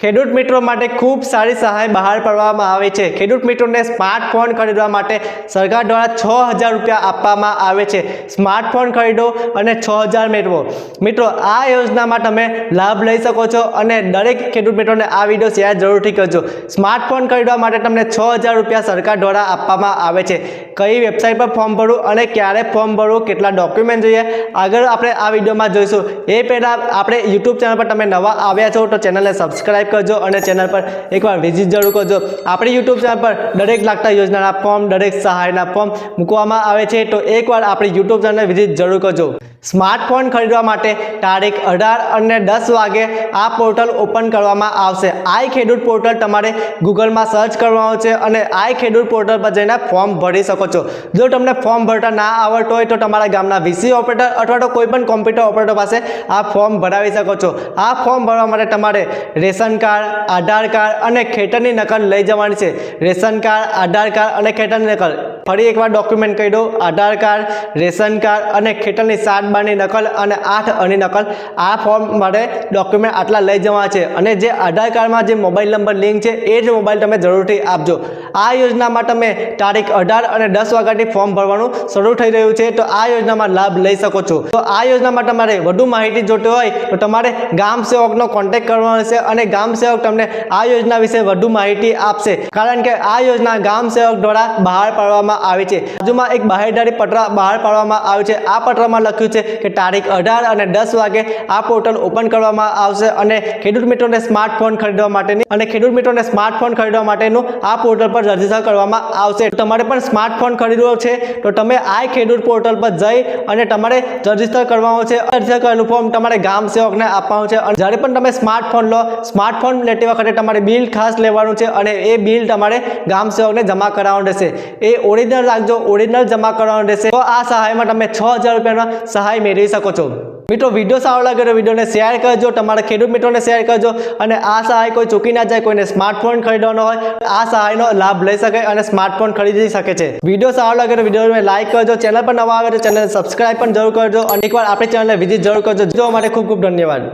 ખેડૂત મિત્રો માટે ખૂબ સારી સહાય બહાર પાડવામાં આવે છે. ખેડૂત મિત્રોને સ્માર્ટફોન ખરીદવા માટે સરકાર દ્વારા છ હજાર રૂપિયા આપવામાં આવે છે. સ્માર્ટફોન ખરીદો અને છ હજાર મેળવો. મિત્રો, આ યોજનામાં તમે લાભ લઈ શકો છો અને દરેક ખેડૂત મિત્રોને આ વીડિયો શેર જરૂરથી કરજો. સ્માર્ટફોન ખરીદવા માટે તમને છ હજાર રૂપિયા સરકાર દ્વારા આપવામાં આવે છે. કઈ વેબસાઇટ પર ફોર્મ ભરવું અને ક્યારે ફોર્મ ભરવું, કેટલા ડોક્યુમેન્ટ જોઈએ, આગળ આપણે આ વિડીયોમાં જોઈશું. એ પહેલાં આપણે યુટ્યુબ ચેનલ પર તમે નવા આવ્યા છો તો ચેનલને સબસ્ક્રાઇબ કરજો અને ચેનલ પર એકવાર વિઝિટ જરૂર કરજો. આપણી યુટ્યુબ ચેનલ પર દરેક લાગતા યોજનાના ફોર્મ દરેક સહાયના ફોર્મ મૂકવામાં આવે છે, તો એકવાર આપણી યુટ્યુબ ચેનલને વિઝિટ જરૂર કરજો. સ્માર્ટફોન ખરીદવા માટે તારીખ અઢાર અને દસ વાગે આ પોર્ટલ ઓપન કરવામાં આવશે. આઈ ખેડૂત પોર્ટલ તમારે ગૂગલમાં સર્ચ કરવાનું છે અને આઈ ખેડૂત પોર્ટલ પર જઈને ફોર્મ ભરી શકો છો. જો તમને ફોર્મ ભરતા ના આવડતું હોય તો તમારા ગામના વીસી ઓપરેટર અથવા તો કોઈ પણ કોમ્પ્યુટર ઓપરેટર પાસે આ ફોર્મ ભરાવી શકો છો. આ ફોર્મ ભરવા માટે તમારે રેશન કાર્ડ, આધાર કાર્ડ અને ખેતરની નકલ લઈ જવાની છે. રેશન કાર્ડ, આધાર કાર્ડ અને ખેતરની નકલ. ફરી એકવાર ડોક્યુમેન્ટ કહી દો આધાર કાર્ડ, રેશન કાર્ડ અને ખેતરની સાત બારની નકલ અને આઠ અની નકલ. આ ફોર્મ માટે ડોક્યુમેન્ટ આટલા લઈ જવા છે. અને જે આધાર કાર્ડમાં જે મોબાઈલ નંબર લિંક છે, એ જ મોબાઈલ તમે જરૂરથી આપજો. આ યોજનામાં તમે તારીખ અઢાર અને દસ વાગ્યાથી ફોર્મ ભરવાનું શરૂ થઈ રહ્યું છે, તો આ યોજનામાં લાભ લઈ શકો છો. તો આ યોજનામાં તમારે વધુ માહિતી જોતી હોય, તો તમારે ગામ સેવકનો કોન્ટેક્ટ કરવાનો છે અને ગામ સેવક તમને આ યોજના વિશે વધુ માહિતી આપશે. કારણ કે આ યોજના ગામ સેવક દ્વારા બહાર પાડવામાં આવી છે. બાજુમાં એક બહારદારી પત્ર બહાર પાડવામાં આવ્યું છે. આ પત્રમાં લખ્યું છે કે તારીખ અઢાર અને દસ વાગે આ પોર્ટલ ઓપન કરવામાં આવશે અને ખેડૂત મિત્રોને સ્માર્ટફોન ખરીદવા માટેની અને ખેડૂત મિત્રોને સ્માર્ટફોન ખરીદવા માટેનું આ પોર્ટલ પર રજિસ્ટર કરવામાં આવશે. તમારે પણ સ્માર્ટફોન ખરીદવો છે. તો તમે આઈ ખેડૂત પોર્ટલ પર જઈ અને તમારે રજિસ્ટર કરવાનું છે. રજિસ્ટર કરેલું ફોર્મ તમારે ગામ સેવકને આપવાનું છે. અને જ્યારે પણ તમે સ્માર્ટફોન લો સ્માર્ટફોન લેતી વખતે તમારે બિલ ખાસ લેવાનું છે અને એ બિલ તમારે ગામ સેવકને જમા કરાવવાનું રહેશે. એ ઓરિજિનલ રાખજો ઓરિજિનલ જમા કરવાનું રહેશે. તો આ સહાયમાં તમે છ હજાર રૂપિયાનો સહાય મેળવી શકો છો. મિત્રો વીડિયો સારો લાગે તો વિડીયોને શેર કરજો, તમારા ખેડૂત મિત્રોને શેર કરજો અને આ સહાય કોઈ ચૂકી ના જાય, કોઈને સ્માર્ટફોન ખરીદવાનો હોય, આ સહાયનો લાભ લઈ શકે અને સ્માર્ટફોન ખરીદી શકે છે. વીડિયો સારો લાગે તો વિડીયોને લાઈક કરજો ચેનલ પર નવા આવે તો ચેનલને સબસ્ક્રાઈબ પણ જરૂર કરજો અને એકવાર આપણી ચેનલને વિઝિટ જરૂર કરજો. જો માટે ખૂબ ખૂબ ધન્યવાદ.